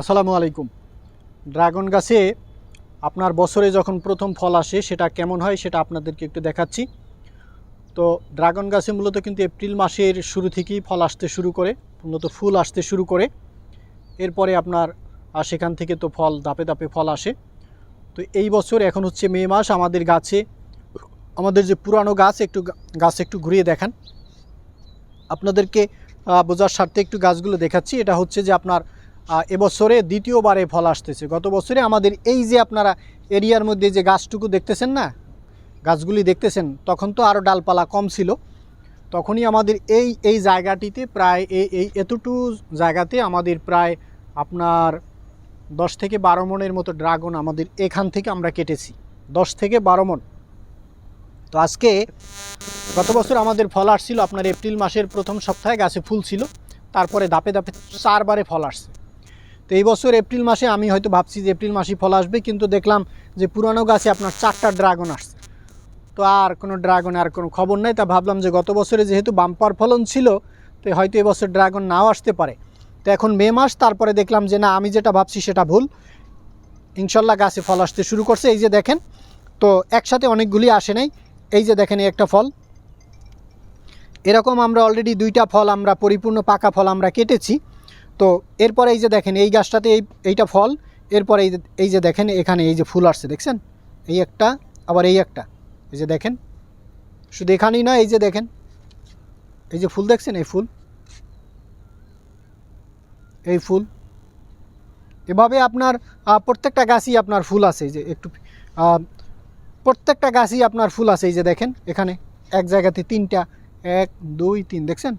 আসসালামু আলাইকুম। ড্রাগন গাছে আপনার বছরে যখন প্রথম ফল আসে, সেটা কেমন হয় সেটা আপনাদেরকে একটু দেখাচ্ছি। তো ড্রাগন গাছে মূলত কিন্তু এপ্রিল মাসের শুরু থেকেই ফল আসতে শুরু করে, মূলত ফুল আসতে শুরু করে। এরপরে আপনার সেখান থেকে তো ফল দাপে দাপে ফল আসে। তো এই বছর এখন হচ্ছে মে মাস, আমাদের গাছে, আমাদের যে পুরানো গাছ, একটু গাছ একটু ঘুরিয়ে দেখান। আপনাদেরকে বোঝার স্বার্থে একটু গাছগুলো দেখাচ্ছি। এটা হচ্ছে যে আপনার এবছরে দ্বিতীয়বারে ফল আসতেছে। গত বছরে আমাদের এই যে আপনারা এরিয়ার মধ্যে যে গাছটুকু দেখতেছেন না, গাছগুলি দেখতেছেন, তখন তো আরও ডালপালা কম ছিল। তখনই আমাদের এই এই জায়গাটিতে প্রায় এই এই এতটু জায়গাতে আমাদের প্রায় আপনার দশ থেকে বারো মনের মতো ড্রাগন আমাদের এখান থেকে আমরা কেটেছি। দশ থেকে বারো মন। তো আজকে গত বছর আমাদের ফল আসছিল, আপনার এপ্রিল মাসের প্রথম সপ্তাহে গাছে ফুল ছিল, তারপরে দাপে দাপে চারবারে ফল আসছে। তো এই বছর এপ্রিল মাসে আমি হয়তো ভাবছি যে এপ্রিল মাসে ফল আসবে, কিন্তু দেখলাম যে পুরানো গাছে আপনার চারটা ড্রাগন আসছে। তো আর কোনো ড্রাগন আর কোনো খবর নাই, তা ভাবলাম যে গত বছরে যেহেতু বাম্পার ফলন ছিল, তো হয়তো এবছর ড্রাগন নাও আসতে পারে। তো এখন মে মাস, তারপরে দেখলাম যে না, আমি যেটা ভাবছি সেটা ভুল। ইনশাল্লাহ গাছে ফল আসতে শুরু করছে, এই যে দেখেন। তো একসাথে অনেকগুলি আসে নাই, এই যে দেখেন এই একটা ফল। এরকম আমরা অলরেডি দুইটা ফল আমরা, পরিপূর্ণ পাকা ফল আমরা কেটেছি। তো এরপরে এই যে দেখেন, এই গাছটাতে এই, এইটা ফল, এরপরে এই এই যে দেখেন, এখানে এই যে ফুল আসছে, দেখছেন? এই একটা, আবার এই একটা। এই যে দেখেন, শুধু এখানেই না এই যে দেখেন, এই যে ফুল দেখছেন? এই ফুল। এই ফুল। এভাবে আপনার প্রত্যেকটা গাছই আপনার ফুল আছে, এই যে একটু প্রত্যেকটা গাছই আপনার ফুল আছে, এই যে দেখেন, এখানে এক জায়গাতে তিনটা, এক, দুই, তিন, দেখছেন?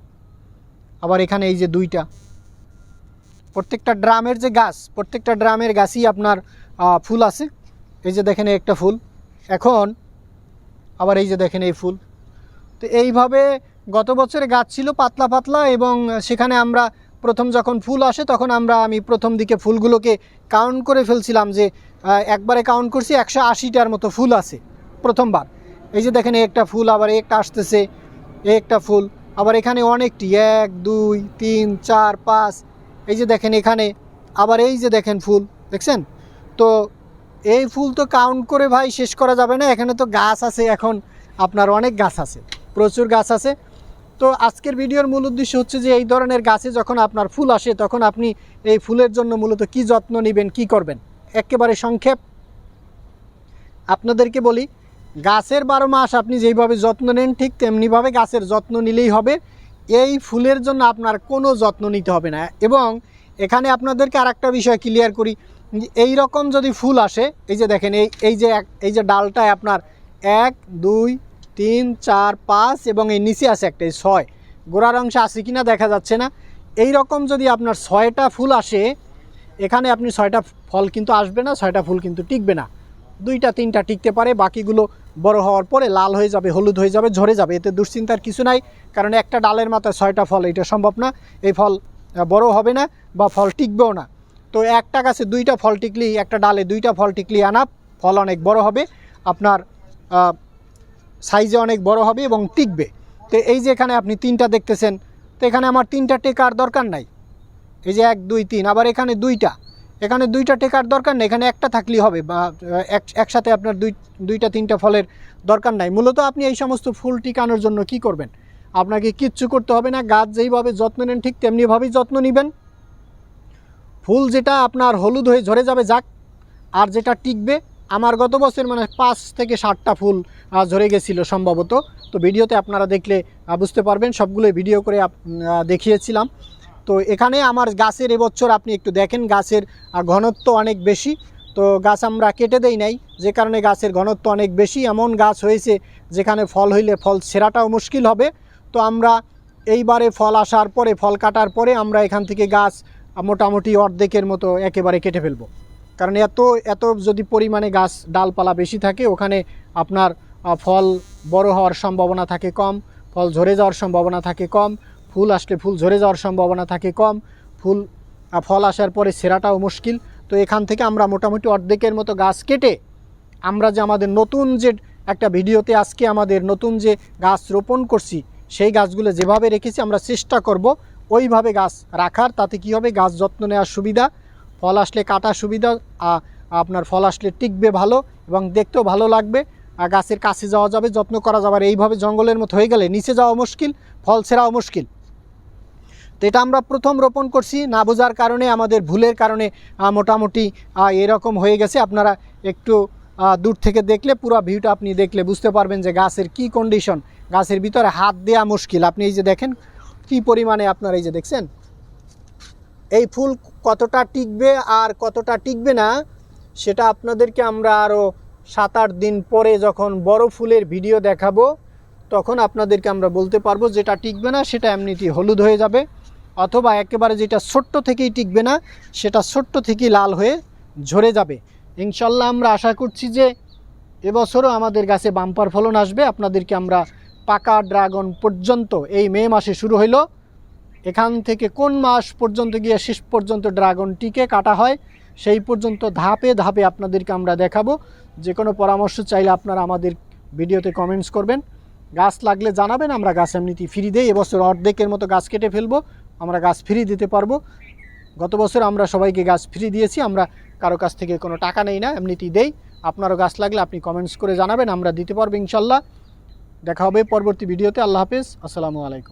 আবার এখানে এই যে দুইটা। প্রত্যেকটা ড্রামের যে গাছ, প্রত্যেকটা ড্রামের গাছই আপনার ফুল আছে। এই যে দেখেন একটা ফুল। এখন আবার এই যে দেখেন এই ফুল। তো এইভাবে গত বছরে গাছ ছিল পাতলা পাতলা এবং সেখানে আমরা প্রথম যখন ফুল আসে তখন আমরা আমি প্রথম দিকে ফুলগুলোকে কাউন্ট করে ফেলছিলাম যে একবারে কাউন্ট করছি একশো আশিটার মতো ফুল আছে প্রথমবার। এই যে দেখেন একটা ফুল, আবার একটা আসতেছে একটা ফুল। আবার এখানে অনেকটি, এক, দুই, তিন, চার, পাঁচ এই যে দেখেন এখানে, আবার এই যে দেখেন ফুল, দেখছেন? তো এই ফুল তো কাউন্ট করে ভাই শেষ করা যাবে না, এখানে তো গাছ আছে এখন, আপনার অনেক গাছ আছে, প্রচুর গাছ আছে। তো আজকের ভিডিওর মূল উদ্দেশ্য হচ্ছে যে এই ধরনের গাছে যখন আপনার ফুল আসে, তখন আপনি এই ফুলের জন্য মূলত কি যত্ন নেবেন, কি করবেন? একেবারে সংক্ষেপ। আপনাদেরকে বলি, গাছের বারো মাস আপনি যেইভাবে যত্ন নেন, ঠিক তেমনিভাবে গাছের যত্ন নিলেই হবে। এই ফুলের জন্য আপনার কোনো যত্ন নিতে হবে না। এবং এখানে আপনাদেরকে আর একটা বিষয় ক্লিয়ার করি, এই রকম যদি ফুল আসে, এই যে দেখেন, এই এই যে এই যে ডালটায় আপনার এক, দুই, তিন, চার, পাঁচ এবং এই নিচে আছে একটা, এই ছয়। গোড়ার অংশে আছে কিনা দেখা যাচ্ছে না। এই রকম যদি আপনার ছয়টা ফুল আসে, এখানে আপনি ছয়টা ফল কিন্তু আসবে না, ছয়টা ফুল কিন্তু টিকবে না। দুইটা, তিনটা টিকতে পারে, বাকিগুলো বড় হওয়ার পরে লাল হয়ে যাবে, হলুদ হয়ে যাবে, ঝরে যাবে। এতে দুশ্চিন্তার কিছু নাই, কারণ একটা ডালের মাথায় ছয়টা ফল, এটা সম্ভব না। এই ফল বড় হবে না বা ফল টিকবেও না। তো একটা গাছে দুইটা ফল টিকলি একটা ডালে দুইটা ফল টিকলি আনা ফল অনেক বড় হবে, আপনার সাইজে অনেক বড় হবে এবং টিকবে। তো এই যে এখানে আপনি তিনটা দেখতেছেন, তো এখানে আমার তিনটা টেকার দরকার নাই। এই যে এক, দুই, তিন, আবার এখানে দুইটা। এখানে দুইটা টেকার দরকার নেই, এখানে একটা থাকলেই হবে বা এক, একসাথে আপনার দুই, দুইটা, তিনটা ফলের দরকার নাই। মূলত আপনি এই সমস্ত ফুল টিকানোর জন্য কি করবেন? আপনাকে কিচ্ছু করতে হবে না, গাছ যেইভাবে যত্ন নেন, ঠিক তেমনিভাবেই যত্ন নেবেন। ফুল যেটা আপনার হলুদ হয়ে ঝরে যাবে, যাক, আর যেটা টিকবে, আমার গত বছর মানে পাঁচ থেকে ষাটটা ফুল ঝরে গেছিল সম্ভবত। তো ভিডিওতে আপনারা দেখলে বুঝতে পারবেন, সবগুলোই ভিডিও করে দেখিয়েছিলাম। তো এখানে আমার গাছের এবছর আপনি একটু দেখেন, গাছের ঘনত্ব অনেক বেশি। তো গাছ আমরা কেটে দেই নাই, যে কারণে গাছের ঘনত্ব অনেক বেশি। এমন গাছ হয়েছে যেখানে ফল হইলে ফল ছেঁড়াটাও মুশকিল হবে। তো আমরা এইবারে ফল আসার পরে, ফল কাটার পরে আমরা এখান থেকে গাছ মোটামুটি অর্ধেকের মতো একেবারে কেটে ফেলব। কারণ এত এত যদি পরিমাণে গাছ ডালপালা বেশি থাকে, ওখানে আপনার ফল বড় হওয়ার সম্ভাবনা থাকে কম, ফল ঝরে যাওয়ার সম্ভাবনা থাকে কম। ফুল আসলে ফুল ঝরে যাওয়ার সম্ভাবনা থাকে কম, ফুল ফল আসার পরে সেরাটাও মুশকিল। তো এখান থেকে আমরা মোটামুটি অর্ধেকের মতো গাছ কেটে আমরা যে আমাদের নতুন যে একটা ভিডিওতে আজকে আমাদের নতুন যে গাছ রোপণ করছি, সেই গাছগুলো যেভাবে রেখেছি আমরা চেষ্টা করব ওইভাবে গাছ রাখার। তাতে কী হবে? গাছ যত্ন নেওয়ার সুবিধা, ফল আসলে কাটা সুবিধা আপনার ফল আসলে টিকবে ভালো এবং দেখতেও ভালো লাগবে। আর গাছের কাছে যাওয়া যাবে, যত্ন করা যাবে। এইভাবে জঙ্গলের মতো হয়ে গেলে নিচে যাওয়া মুশকিল, ফল ছেঁড়াও মুশকিল। তো এটা আমরা প্রথম রোপণ করছি, না বোঝার কারণে, আমাদের ভুলের কারণে মোটামুটি এরকম হয়ে গেছে। আপনারা একটু দূর থেকে দেখলে, পুরো ভিউটা আপনি দেখলে বুঝতে পারবেন যে গাছের কি কন্ডিশন গাছের ভিতরে হাত দেয়া মুশকিল। আপনি এই যে দেখেন, কি পরিমাণে আপনারা এই যে দেখছেন? এই ফুল কতটা টিকবে আর কতটা টিকবে না, সেটা আপনাদেরকে আমরা আরও সাত আট দিন পরে যখন বড় ফুলের ভিডিও দেখাবো, তখন আপনাদেরকে আমরা বলতে পারব যেটা টিকবে না, সেটা এমনিতেই হলুদ হয়ে যাবে। অথবা একেবারে যেটা ছোট্ট থেকেই টিকবে না, সেটা ছোট্ট থেকেই লাল হয়ে ঝরে যাবে। ইনশাল্লাহ আমরা আশা করছি যে এবছরও আমাদের গাছে বাম্পার ফলন আসবে। আপনাদেরকে আমরা পাকা ড্রাগন পর্যন্ত এই মে মাসে শুরু হইল। এখান থেকে কোন মাস পর্যন্ত গিয়ে শেষ পর্যন্ত ড্রাগন টিকে, কাটা হয়, সেই পর্যন্ত ধাপে ধাপে আপনাদেরকে আমরা দেখাবো। যে কোনো পরামর্শ চাইলে আপনারা আমাদের ভিডিওতে কমেন্টস করবেন। গাছ লাগলে জানাবেন, আমরা গাছ এমনিতেই ফ্রি দেই। এবছর অর্ধেকের মতো গাছ কেটে ফেলব। আমরা গাছ ফ্রি দিতে পারব। গত বছর আমরা সবাইকে গাছ ফ্রি দিয়েছি, আমরা কারও কাছ থেকে কোনো টাকা নেই না, এমনিতেই দেই। আপনারও গাছ লাগলে আপনি কমেন্টস করে জানাবেন, আমরা দিতে পারব ইনশাল্লাহ। দেখা হবে পরবর্তী ভিডিওতে, আল্লাহ হাফেজ, আসসালামু আলাইকুম।